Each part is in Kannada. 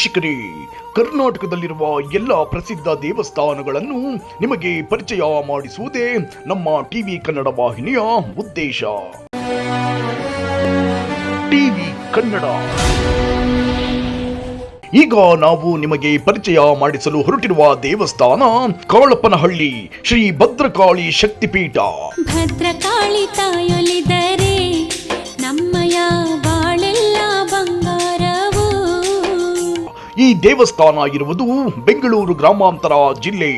ವೀಕ್ಷಕರೇ, ಕರ್ನಾಟಕದಲ್ಲಿರುವ ಎಲ್ಲ ಪ್ರಸಿದ್ಧ ದೇವಸ್ಥಾನಗಳನ್ನು ನಿಮಗೆ ಪರಿಚಯ ಮಾಡಿಸುವುದೇ ನಮ್ಮ ಟಿವಿ ಕನ್ನಡ ವಾಹಿನಿಯ ಉದ್ದೇಶ. ಟಿವಿ ಕನ್ನಡ. ಈಗ ನಾವು ನಿಮಗೆ ಪರಿಚಯ ಮಾಡಿಸಲು ಹೊರಟಿರುವ ದೇವಸ್ಥಾನ ಕಾಳಪ್ಪನಹಳ್ಳಿ, ಶ್ರೀ ಭದ್ರಕಾಳಿ ಶಕ್ತಿಪೀಠ. ಭದ್ರಕಾಳಿ ತಾಯೊಲಿದರೆ ಈ ದೇವಸ್ಥಾನ ಇರುವುದು ಬೆಂಗಳೂರು ಗ್ರಾಮಾಂತರ ಜಿಲ್ಲೆ,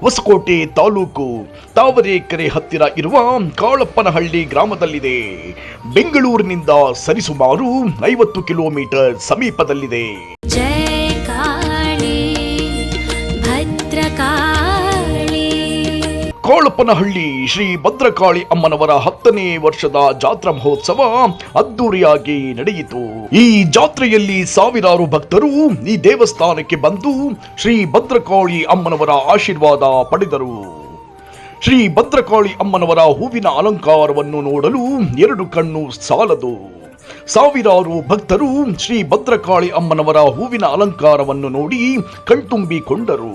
ಹೊಸಕೋಟೆ ತಾಲೂಕು. ತಾವರೆಕೆರೆ ಹತ್ತಿರ ಇರುವ ಕಾಳಪ್ಪನಹಳ್ಳಿ ಗ್ರಾಮದಲ್ಲಿದೆ. ಬೆಂಗಳೂರಿನಿಂದ ಸರಿಸುಮಾರು ಐವತ್ತು ಕಿಲೋಮೀಟರ್ ಸಮೀಪದಲ್ಲಿದೆ. ಕಾಳಪ್ಪನಹಳ್ಳಿ ಶ್ರೀ ಭದ್ರಕಾಳಿ ಅಮ್ಮನವರ ಹತ್ತನೇ ವರ್ಷದ ಜಾತ್ರಾ ಮಹೋತ್ಸವ ಅದ್ದೂರಿಯಾಗಿ ನಡೆಯಿತು. ಈ ಜಾತ್ರೆಯಲ್ಲಿ ಸಾವಿರಾರು ಭಕ್ತರು ಈ ದೇವಸ್ಥಾನಕ್ಕೆ ಬಂದು ಶ್ರೀ ಭದ್ರಕಾಳಿ ಅಮ್ಮನವರ ಆಶೀರ್ವಾದ ಪಡೆದರು. ಶ್ರೀ ಭದ್ರಕಾಳಿ ಅಮ್ಮನವರ ಹೂವಿನ ಅಲಂಕಾರವನ್ನು ನೋಡಲು ಎರಡು ಕಣ್ಣು ಸಾಲದು. ಸಾವಿರಾರು ಭಕ್ತರು ಶ್ರೀ ಭದ್ರಕಾಳಿ ಅಮ್ಮನವರ ಹೂವಿನ ಅಲಂಕಾರವನ್ನು ನೋಡಿ ಕಣ್ತುಂಬಿಕೊಂಡರು.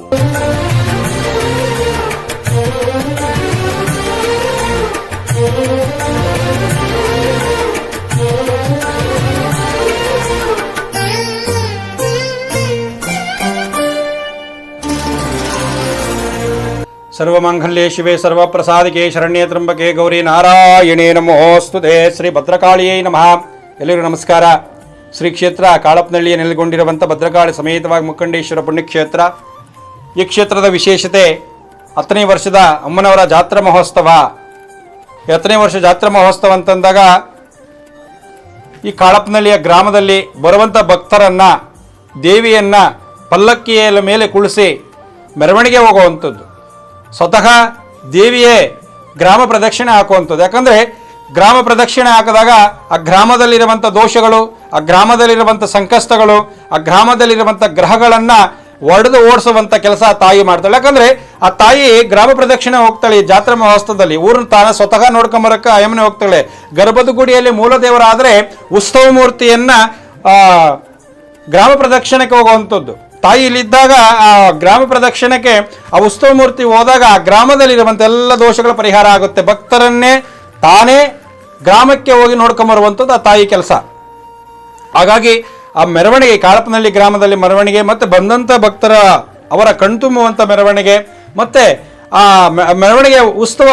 ಸರ್ವಮಂಗಲ್ಯೇ ಶಿವೆ ಸರ್ವಪ್ರಸಾದಿಕೆ ಶರಣ್ಯೇ ತ್ರಂಬಕೆ ಗೌರಿ ನಾರಾಯಣೇ ನಮೋಸ್ತುತೆ. ಶ್ರೀ ಭದ್ರಕಾಳಿಯೇ ನಮಃ. ಎಲ್ಲರಿಗೂ ನಮಸ್ಕಾರ. ಶ್ರೀ ಕ್ಷೇತ್ರ ಕಾಳಪ್ಪನಹಳ್ಳಿಯ ನೆಲೆಗೊಂಡಿರುವಂಥ ಭದ್ರಕಾಳಿ ಸಮೇತವಾಗಿ ಮುಖಂಡೇಶ್ವರ ಪುಣ್ಯಕ್ಷೇತ್ರ. ಈ ಕ್ಷೇತ್ರದ ವಿಶೇಷತೆ, ಹತ್ತನೇ ವರ್ಷದ ಅಮ್ಮನವರ ಜಾತ್ರಾ ಮಹೋತ್ಸವ ಈ ಹತ್ತನೇ ವರ್ಷ ಜಾತ್ರಾ ಮಹೋತ್ಸವ ಅಂತಂದಾಗ ಈ ಕಾಳಪ್ಪನಹಳ್ಳಿಯ ಗ್ರಾಮದಲ್ಲಿ ಬರುವಂಥ ಭಕ್ತರನ್ನು, ದೇವಿಯನ್ನು ಪಲ್ಲಕ್ಕಿಯ ಮೇಲೆ ಕುಳಿಸಿ ಮೆರವಣಿಗೆ ಹೋಗುವಂಥದ್ದು. ಸ್ವತಃ ದೇವಿಯೇ ಗ್ರಾಮ ಪ್ರದಕ್ಷಿಣೆ ಹಾಕುವಂಥದ್ದು. ಯಾಕಂದರೆ ಗ್ರಾಮ ಪ್ರದಕ್ಷಿಣೆ ಹಾಕಿದಾಗ ಆ ಗ್ರಾಮದಲ್ಲಿರುವಂಥ ದೋಷಗಳು, ಆ ಗ್ರಾಮದಲ್ಲಿರುವಂಥ ಸಂಕಷ್ಟಗಳು, ಆ ಗ್ರಾಮದಲ್ಲಿರುವಂಥ ಗ್ರಹಗಳನ್ನು ಒಡೆದು ಓಡಿಸುವಂತ ಕೆಲಸ ಆ ತಾಯಿ ಮಾಡ್ತಾಳೆ. ಯಾಕಂದ್ರೆ ಆ ತಾಯಿ ಗ್ರಾಮ ಪ್ರದಕ್ಷಿಣೆ ಹೋಗ್ತಾಳೆ ಜಾತ್ರಾ ಮಹೋತ್ಸವದಲ್ಲಿ. ಊರನ್ನ ತಾನ ಸ್ವತಃ ನೋಡ್ಕೊಂಬರಕ್ಕೆ ಆಯಮನೆ ಹೋಗ್ತಾಳೆ. ಗರ್ಭದ ಗುಡಿಯಲ್ಲಿ ಮೂಲ ದೇವರಾದರೆ ಉತ್ಸವ ಮೂರ್ತಿಯನ್ನು ಗ್ರಾಮ ಪ್ರದಕ್ಷಿಣೆಗೆ ಹೋಗುವಂಥದ್ದು. ತಾಯಿ ಇಲ್ಲಿದ್ದಾಗ ಆ ಗ್ರಾಮ ಪ್ರದಕ್ಷಿಣಕ್ಕೆ ಆ ಉತ್ಸವ ಮೂರ್ತಿ ಹೋದಾಗ ಆ ಗ್ರಾಮದಲ್ಲಿರುವಂಥ ಎಲ್ಲ ದೋಷಗಳ ಪರಿಹಾರ ಆಗುತ್ತೆ. ಭಕ್ತರನ್ನೇ ತಾನೇ ಗ್ರಾಮಕ್ಕೆ ಹೋಗಿ ನೋಡ್ಕೊಂಬರುವಂಥದ್ದು ಆ ತಾಯಿ ಕೆಲಸ. ಹಾಗಾಗಿ ಆ ಮೆರವಣಿಗೆ, ಕಾಳಪ್ಪನಹಳ್ಳಿ ಗ್ರಾಮದಲ್ಲಿ ಮೆರವಣಿಗೆ, ಮತ್ತು ಬಂದಂಥ ಭಕ್ತರ ಅವರ ಕಣ್ತುಂಬುವಂಥ ಮೆರವಣಿಗೆ, ಮತ್ತು ಆ ಮೆ- ಮೆರವಣಿಗೆ ಉತ್ಸವ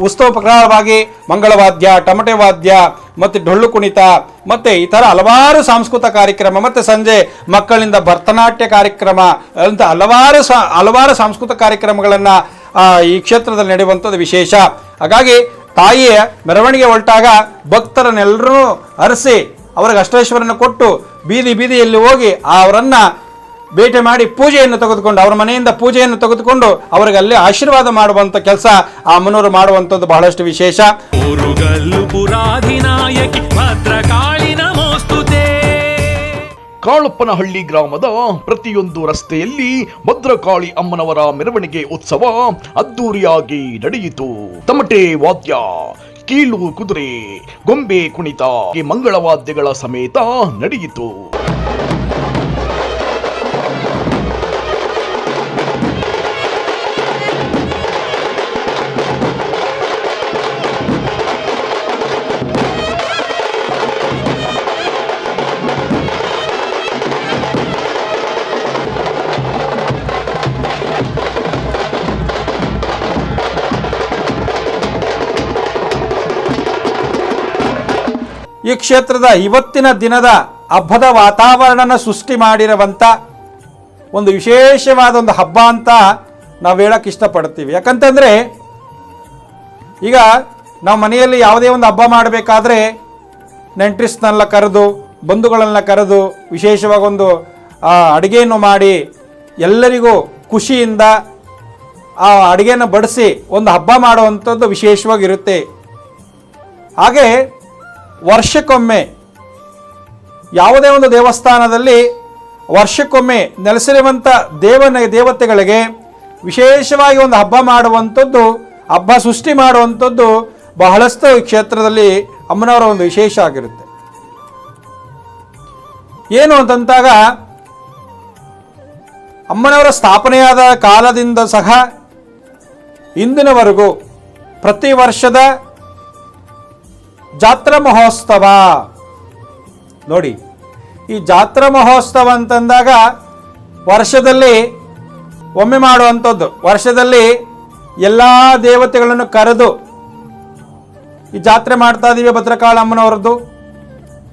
ಉತ್ಸವ ಪ್ರಕಾರವಾಗಿ ಮಂಗಳವಾದ್ಯ, ಟಮಟೆ ವಾದ್ಯ, ಮತ್ತು ಡೊಳ್ಳು ಕುಣಿತ, ಮತ್ತು ಥರ ಹಲವಾರು ಸಾಂಸ್ಕೃತಿಕ ಕಾರ್ಯಕ್ರಮ, ಮತ್ತು ಸಂಜೆ ಮಕ್ಕಳಿಂದ ಭರತನಾಟ್ಯ ಕಾರ್ಯಕ್ರಮ, ಅಂತ ಹಲವಾರು ಹಲವಾರು ಸಾಂಸ್ಕೃತಿಕ ಕಾರ್ಯಕ್ರಮಗಳನ್ನು ಈ ಕ್ಷೇತ್ರದಲ್ಲಿ ನಡೆಯುವಂಥದ್ದು ವಿಶೇಷ. ಹಾಗಾಗಿ ತಾಯಿಯ ಮೆರವಣಿಗೆ ಹೊರಟಾಗ ಭಕ್ತರನ್ನೆಲ್ಲರೂ ಅರಸಿ ಅವರಿಗೆ ಅಷ್ಟೇಶ್ವರನ ಕೊಟ್ಟು ಬೀದಿ ಬೀದಿಯಲ್ಲಿ ಹೋಗಿ ಅವರನ್ನು ಭೇಟಿ ಮಾಡಿ ಪೂಜೆಯನ್ನು ತೆಗೆದುಕೊಂಡು ಅವರ ಮನೆಯಿಂದ ಪೂಜೆಯನ್ನು ತೆಗೆದುಕೊಂಡು ಅವರಿಗೆ ಅಲ್ಲಿ ಆಶೀರ್ವಾದ ಮಾಡುವಂಥ ಕೆಲಸ ಆ ಅಮ್ಮನವರು ಮಾಡುವಂಥದ್ದು ಬಹಳಷ್ಟು ವಿಶೇಷ. ಕಾಳಪ್ಪನಹಳ್ಳಿ ಗ್ರಾಮದ ಪ್ರತಿಯೊಂದು ರಸ್ತೆಯಲ್ಲಿ ಭದ್ರಕಾಳಿ ಅಮ್ಮನವರ ಮೆರವಣಿಗೆ ಉತ್ಸವ ಅದ್ದೂರಿಯಾಗಿ ನಡೆಯಿತು. ತಮಟೆ ವಾದ್ಯ. ಕೀಲು ಕುದುರೆ ಗೊಂಬೆ ಕುಣಿತ ಈ ಮಂಗಳವಾದ್ಯಗಳ ಸಮೇತ ನಡೆಯಿತು. ಈ ಕ್ಷೇತ್ರದ ಇವತ್ತಿನ ದಿನದ ಹಬ್ಬದ ವಾತಾವರಣನ ಸೃಷ್ಟಿ ಮಾಡಿರುವಂಥ ಒಂದು ವಿಶೇಷವಾದ ಒಂದು ಹಬ್ಬ ಅಂತ ನಾವು ಹೇಳಕ್ಕೆ ಇಷ್ಟಪಡ್ತೀವಿ. ಯಾಕಂತಂದರೆ ಈಗ ನಾವು ಮನೆಯಲ್ಲಿ ಯಾವುದೇ ಒಂದು ಹಬ್ಬ ಮಾಡಬೇಕಾದ್ರೆ ನೆಂಟ್ರಿಸ್ನೆಲ್ಲ ಕರೆದು, ಬಂಧುಗಳನ್ನ ಕರೆದು ವಿಶೇಷವಾಗಿ ಒಂದು ಅಡುಗೆಯನ್ನು ಮಾಡಿ ಎಲ್ಲರಿಗೂ ಖುಷಿಯಿಂದ ಆ ಅಡುಗೆನ ಬಡಿಸಿ ಒಂದು ಹಬ್ಬ ಮಾಡುವಂಥದ್ದು ವಿಶೇಷವಾಗಿರುತ್ತೆ ಹಾಗೆ ವರ್ಷಕ್ಕೊಮ್ಮೆ, ಯಾವುದೇ ಒಂದು ದೇವಸ್ಥಾನದಲ್ಲಿ ವರ್ಷಕ್ಕೊಮ್ಮೆ ನೆಲೆಸಿರುವಂಥ ದೇವನ, ದೇವತೆಗಳಿಗೆ ವಿಶೇಷವಾಗಿ ಒಂದು ಹಬ್ಬ ಮಾಡುವಂಥದ್ದು, ಹಬ್ಬ ಸೃಷ್ಟಿ ಮಾಡುವಂಥದ್ದು ಬಹಳಷ್ಟು ಕ್ಷೇತ್ರದಲ್ಲಿ ಅಮ್ಮನವರ ಒಂದು ವಿಶೇಷ ಆಗಿರುತ್ತೆ. ಏನು ಅಂತಂದಾಗ ಅಮ್ಮನವರ ಸ್ಥಾಪನೆಯಾದ ಕಾಲದಿಂದ ಸಹ ಇಂದಿನವರೆಗೂ ಪ್ರತಿ ವರ್ಷದ ಜಾತ್ರಾ ಮಹೋತ್ಸವ. ನೋಡಿ, ಈ ಜಾತ್ರಾ ಮಹೋತ್ಸವ ಅಂತಂದಾಗ ವರ್ಷದಲ್ಲಿ ಒಮ್ಮೆ ಮಾಡುವಂಥದ್ದು. ವರ್ಷದಲ್ಲಿ ಎಲ್ಲ ದೇವತೆಗಳನ್ನು ಕರೆದು ಈ ಜಾತ್ರೆ ಮಾಡ್ತಾ ಇದ್ದೀವಿ ಭದ್ರಕಾಳ ಅಮ್ಮನವ್ರದ್ದು.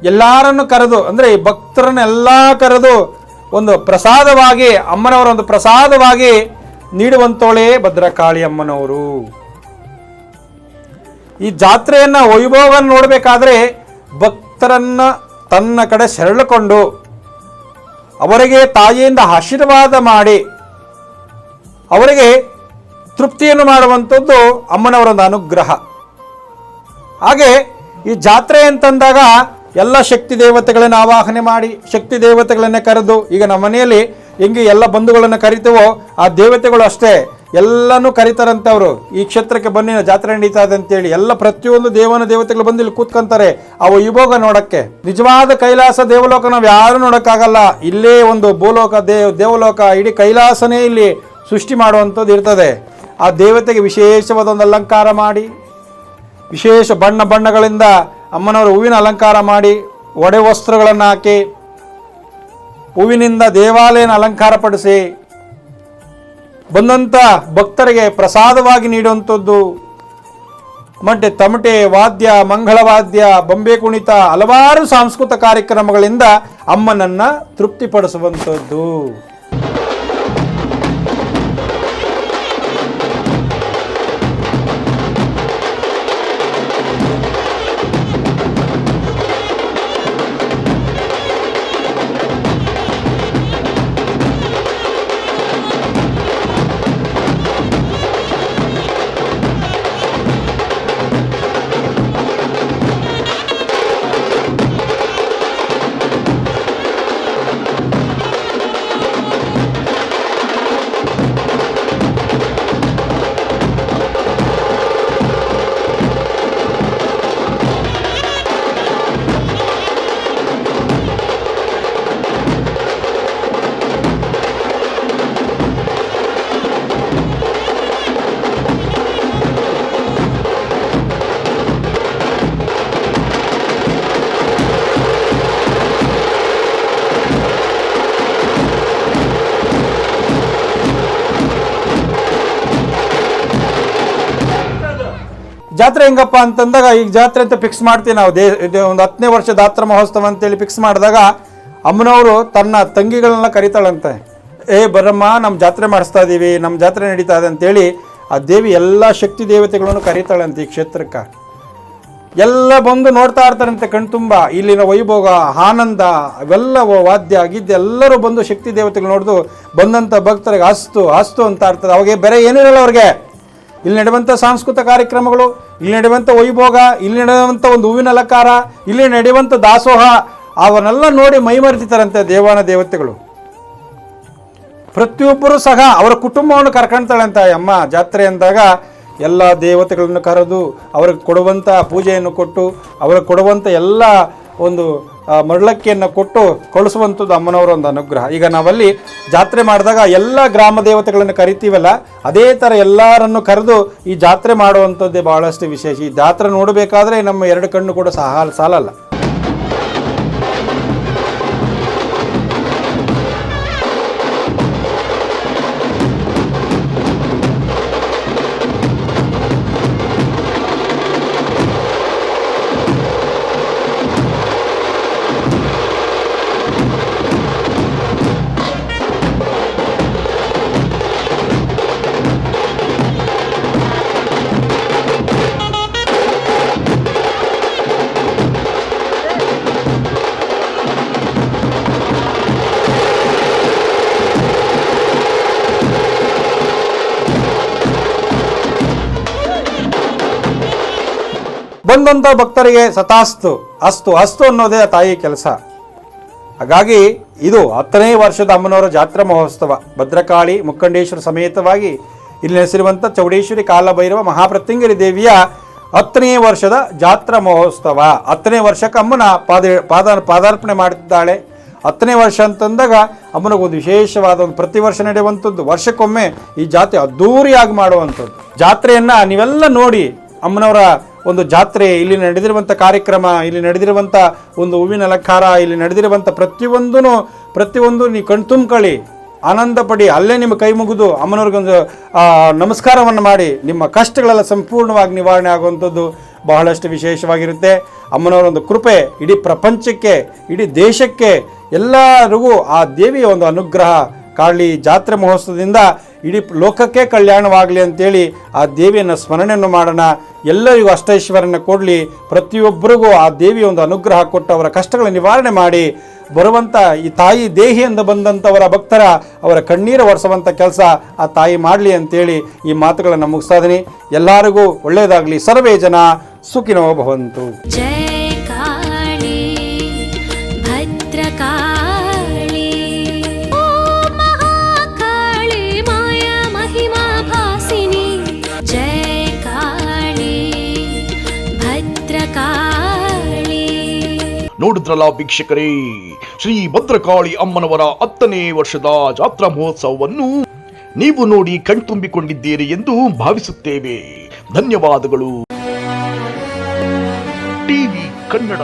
ಎಲ್ಲರನ್ನು ಕರೆದು, ಅಂದರೆ ಈ ಭಕ್ತರನ್ನೆಲ್ಲ ಕರೆದು ಒಂದು ಪ್ರಸಾದವಾಗಿ, ಅಮ್ಮನವರ ಒಂದು ಪ್ರಸಾದವಾಗಿ ನೀಡುವಂಥವಳೇ ಭದ್ರಕಾಳಿ ಅಮ್ಮನವರು. ಈ ಜಾತ್ರೆಯನ್ನ ವೈಭವವನ್ನು ನೋಡಬೇಕಾದ್ರೆ ಭಕ್ತರನ್ನ ತನ್ನ ಕಡೆ ಸೆರಳುಕೊಂಡು ಅವರಿಗೆ ತಾಯಿಯಿಂದ ಆಶೀರ್ವಾದ ಮಾಡಿ ಅವರಿಗೆ ತೃಪ್ತಿಯನ್ನು ಮಾಡುವಂಥದ್ದು ಅಮ್ಮನವರ ಒಂದು ಅನುಗ್ರಹ. ಹಾಗೆ ಈ ಜಾತ್ರೆ ಅಂತಂದಾಗ ಎಲ್ಲ ಶಕ್ತಿ ದೇವತೆಗಳನ್ನು ಆವಾಹನೆ ಮಾಡಿ, ಶಕ್ತಿ ದೇವತೆಗಳನ್ನೇ ಕರೆದು ಈಗ ನಮ್ಮ ಮನೆಯಲ್ಲಿ ಹೆಂಗೆ ಎಲ್ಲ ಬಂಧುಗಳನ್ನು ಕರಿತೀವೋ ಆ ದೇವತೆಗಳು ಅಷ್ಟೇ ಎಲ್ಲನೂ ಕರೀತಾರಂತೆ ಅವರು. ಈ ಕ್ಷೇತ್ರಕ್ಕೆ ಬನ್ನಿ ಜಾತ್ರೆ ನಡೀತಾ ಇದೆ ಅಂತೇಳಿ ಎಲ್ಲ ಪ್ರತಿಯೊಂದು ದೇವನ ದೇವತೆಗಳು ಬಂದು ಇಲ್ಲಿ ಕೂತ್ಕೊಂತಾರೆ. ಅವು ಇಭೋಗ ನೋಡಕ್ಕೆ. ನಿಜವಾದ ಕೈಲಾಸ ದೇವಲೋಕ ನಾವು ಯಾರು ನೋಡೋಕ್ಕಾಗಲ್ಲ. ಇಲ್ಲೇ ಒಂದು ಭೂಲೋಕ ದೇವ್ ದೇವಲೋಕ, ಇಡೀ ಕೈಲಾಸನೇ ಇಲ್ಲಿ ಸೃಷ್ಟಿ ಮಾಡುವಂಥದ್ದು ಇರ್ತದೆ. ಆ ದೇವತೆಗೆ ವಿಶೇಷವಾದ ಒಂದು ಅಲಂಕಾರ ಮಾಡಿ, ವಿಶೇಷ ಬಣ್ಣ ಬಣ್ಣಗಳಿಂದ ಅಮ್ಮನವರು ಹೂವಿನ ಅಲಂಕಾರ ಮಾಡಿ, ಒಡೆ ವಸ್ತ್ರಗಳನ್ನು ಹಾಕಿ, ಹೂವಿನಿಂದ ದೇವಾಲಯನ ಅಲಂಕಾರ ಪಡಿಸಿ ಬಂದಂಥ ಭಕ್ತರಿಗೆ ಪ್ರಸಾದವಾಗಿ ನೀಡುವಂಥದ್ದು. ಮಂಟೆ ತಮಟೆ ವಾದ್ಯ, ಮಂಗಳವಾದ್ಯ, ಬೊಂಬೆ ಕುಣಿತ ಹಲವಾರು ಸಾಂಸ್ಕೃತಿಕ ಕಾರ್ಯಕ್ರಮಗಳಿಂದ ಅಮ್ಮನನ್ನು ತೃಪ್ತಿಪಡಿಸುವಂಥದ್ದು. ಜಾತ್ರೆ ಹೆಂಗಪ್ಪ ಅಂತಂದಾಗ, ಈಗ ಜಾತ್ರೆ ಅಂತ ಫಿಕ್ಸ್ ಮಾಡ್ತೀವಿ ನಾವು. ದೇ ಒಂದು ಹತ್ತನೇ ವರ್ಷ ಜಾತ್ರಾ ಮಹೋತ್ಸವ ಅಂತೇಳಿ ಫಿಕ್ಸ್ ಮಾಡಿದಾಗ ಅಮ್ಮನವರು ತನ್ನ ತಂಗಿಗಳನ್ನ ಕರಿತಾಳಂತೆ. ಏ ಬರಮ್ಮ ನಮ್ಮ ಜಾತ್ರೆ ಮಾಡಿಸ್ತಾ ಇದ್ದೀವಿ ನಮ್ಮ ಜಾತ್ರೆ ನಡೀತಾ ಇದೆ ಅಂತೇಳಿ ಆ ದೇವಿ ಎಲ್ಲ ಶಕ್ತಿ ದೇವತೆಗಳನ್ನು ಕರೀತಾಳಂತೆ ಈ ಕ್ಷೇತ್ರಕ್ಕೆ. ಎಲ್ಲ ಬಂದು ನೋಡ್ತಾ ಇರ್ತಾರಂತೆ ಕಣ್ತುಂಬ. ಇಲ್ಲಿನ ವೈಭೋಗ, ಆನಂದ ಅವೆಲ್ಲ ವಾದ್ಯ ಆಗಿದ್ದು ಎಲ್ಲರೂ ಬಂದು ಶಕ್ತಿ ದೇವತೆಗಳು ನೋಡಿದು ಬಂದಂಥ ಭಕ್ತರಿಗೆ ಅಸ್ತು ಅಸ್ತು ಅಂತ ಇರ್ತದೆ ಅವಾಗೆ ಬೇರೆ ಏನೂ ಇರಲ್ಲ ಅವ್ರಿಗೆ. ಇಲ್ಲಿ ನಡೆಯುವಂಥ ಸಾಂಸ್ಕೃತಿಕ ಕಾರ್ಯಕ್ರಮಗಳು ಇಲ್ಲಿ ನಡೆಯುವಂಥ ವೈಭೋಗ, ಇಲ್ಲಿ ನಡೆಯುವಂಥ ಒಂದು ಹೂವಿನ ಅಲಂಕಾರ, ಇಲ್ಲಿ ನಡೆಯುವಂಥ ದಾಸೋಹ, ಅವನ್ನೆಲ್ಲ ನೋಡಿ ಮೈಮರೆತಿತಾರಂತೆ ದೇವಾನ ದೇವತೆಗಳು. ಪ್ರತಿಯೊಬ್ಬರೂ ಸಹ ಅವರ ಕುಟುಂಬವನ್ನು ಕರ್ಕೊಳ್ತಾಳಂತ ಅಂತ ಅಮ್ಮ ಜಾತ್ರೆ ಅಂದಾಗ ಎಲ್ಲ ದೇವತೆಗಳನ್ನು ಕರೆದು ಅವ್ರಿಗೆ ಕೊಡುವಂಥ ಪೂಜೆಯನ್ನು ಕೊಟ್ಟು, ಅವ್ರಿಗೆ ಕೊಡುವಂಥ ಎಲ್ಲ ಒಂದು ಮರಳಕ್ಕಿಯನ್ನು ಕೊಟ್ಟು ಕಳಿಸುವಂಥದ್ದು ಅಮ್ಮನವರ ಒಂದು ಅನುಗ್ರಹ. ಈಗ ನಾವಲ್ಲಿ ಜಾತ್ರೆ ಮಾಡಿದಾಗ ಎಲ್ಲ ಗ್ರಾಮ ದೇವತೆಗಳನ್ನು ಕರಿತೀವಲ್ಲ, ಅದೇ ಥರ ಎಲ್ಲರನ್ನು ಕರೆದು ಈ ಜಾತ್ರೆ ಮಾಡುವಂಥದ್ದೇ ಬಹಳಷ್ಟು ವಿಶೇಷ. ಈ ಜಾತ್ರೆ ನೋಡಬೇಕಾದ್ರೆ ನಮ್ಮ ಎರಡು ಕಣ್ಣು ಕೂಡ ಸಹ ಸಾಲಲ್ಲ. ಬಂದಂಥ ಭಕ್ತರಿಗೆ ಸತಾಸ್ತು, ಅಸ್ತು ಅಸ್ತು ಅನ್ನೋದೇ ತಾಯಿ ಕೆಲಸ. ಹಾಗಾಗಿ ಇದು ಹತ್ತನೇ ವರ್ಷದ ಅಮ್ಮನವರ ಜಾತ್ರಾ ಮಹೋತ್ಸವ. ಭದ್ರಕಾಳಿ, ಮುಖಂಡೇಶ್ವರ ಸಮೇತವಾಗಿ ಇಲ್ಲಿ ನೆಲೆಸಿರುವಂಥ ಚೌಡೇಶ್ವರಿ ಕಾಲಭೈರವ ಮಹಾಪ್ರತ್ಯಂಗಿರಿ ದೇವಿಯ ಹತ್ತನೇ ವರ್ಷದ ಜಾತ್ರಾ ಮಹೋತ್ಸವ. ಹತ್ತನೇ ವರ್ಷಕ್ಕೆ ಅಮ್ಮನ ಪಾದ ಪಾದ, ಪಾದಾರ್ಪಣೆ ಮಾಡುತ್ತಿದ್ದಾಳೆ ಹತ್ತನೇ ವರ್ಷ ಅಂತಂದಾಗ ಅಮ್ಮನಿಗೊಂದು ವಿಶೇಷವಾದ ಒಂದು ಪ್ರತಿ ವರ್ಷ ನಡೆಯುವಂಥದ್ದು. ವರ್ಷಕ್ಕೊಮ್ಮೆ ಈ ಜಾತ್ರೆ ಅದ್ಧೂರಿಯಾಗಿ ಮಾಡುವಂಥದ್ದು. ಜಾತ್ರೆಯನ್ನು ನೀವೆಲ್ಲ ನೋಡಿ ಅಮ್ಮನವರ ಒಂದು ಜಾತ್ರೆ, ಇಲ್ಲಿ ನಡೆದಿರುವಂಥ ಕಾರ್ಯಕ್ರಮ, ಇಲ್ಲಿ ನಡೆದಿರುವಂಥ ಒಂದು ಹೂವಿನ ಅಲಂಕಾರ, ಇಲ್ಲಿ ನಡೆದಿರುವಂಥ ಪ್ರತಿಯೊಂದೂ ಪ್ರತಿಯೊಂದು ನೀವು ಕಣ್ತುಂಬ್ಕೊಳ್ಳಿ ಆನಂದ ಪಡಿ, ಅಲ್ಲೇ ನಿಮ್ಮ ಕೈ ಮುಗಿದು ಅಮ್ಮನವ್ರಿಗೊಂದು ನಮಸ್ಕಾರವನ್ನು ಮಾಡಿ, ನಿಮ್ಮ ಕಷ್ಟಗಳೆಲ್ಲ ಸಂಪೂರ್ಣವಾಗಿ ನಿವಾರಣೆ ಆಗುವಂಥದ್ದು ಬಹಳಷ್ಟು ವಿಶೇಷವಾಗಿರುತ್ತೆ. ಅಮ್ಮನವರ ಒಂದು ಕೃಪೆ ಇಡೀ ಪ್ರಪಂಚಕ್ಕೆ, ಇಡೀ ದೇಶಕ್ಕೆ ಎಲ್ಲರಿಗೂ ಆ ದೇವಿಯ ಒಂದು ಅನುಗ್ರಹ, ಕಾಳಿ ಜಾತ್ರೆ ಮಹೋತ್ಸವದಿಂದ ಇಡೀ ಲೋಕಕ್ಕೆ ಕಲ್ಯಾಣವಾಗಲಿ ಅಂತೇಳಿ ಆ ದೇವಿಯನ್ನು ಸ್ಮರಣೆಯನ್ನು ಮಾಡೋಣ. ಎಲ್ಲರಿಗೂ ಅಷ್ಟೈಶ್ವರ್ಯನ ಕೊಡಲಿ. ಪ್ರತಿಯೊಬ್ಬರಿಗೂ ಆ ದೇವಿಯ ಒಂದು ಅನುಗ್ರಹ ಕೊಟ್ಟು ಅವರ ಕಷ್ಟಗಳ ನಿವಾರಣೆ ಮಾಡಿ. ಬರುವಂಥ ಈ ತಾಯಿ ದೇಹಿಯಿಂದ ಬಂದಂಥವರ ಭಕ್ತರ ಅವರ ಕಣ್ಣೀರು ಒರೆಸುವಂಥ ಕೆಲಸ ಆ ತಾಯಿ ಮಾಡಲಿ ಅಂತೇಳಿ ಈ ಮಾತುಗಳನ್ನು ಮುಗಿಸ್ತಾ ಇದ್ದೀನಿ ಎಲ್ಲರಿಗೂ ಒಳ್ಳೆಯದಾಗಲಿ ಸರ್ವೇ ಜನ ಸುಖಿನೋ ಭವಂತು. ನೋಡಿದ್ರಲ್ಲ ವೀಕ್ಷಕರೇ, ಶ್ರೀ ಭದ್ರಕಾಳಿ ಅಮ್ಮನವರ ಹತ್ತನೇ ವರ್ಷದ ಜಾತ್ರಾ ಮಹೋತ್ಸವವನ್ನು ನೀವು ನೋಡಿ ಕಣ್ತುಂಬಿಕೊಂಡಿದ್ದೀರಿ ಎಂದು ಭಾವಿಸುತ್ತೇವೆ. ಧನ್ಯವಾದಗಳು. ಟಿವಿ ಕನ್ನಡ.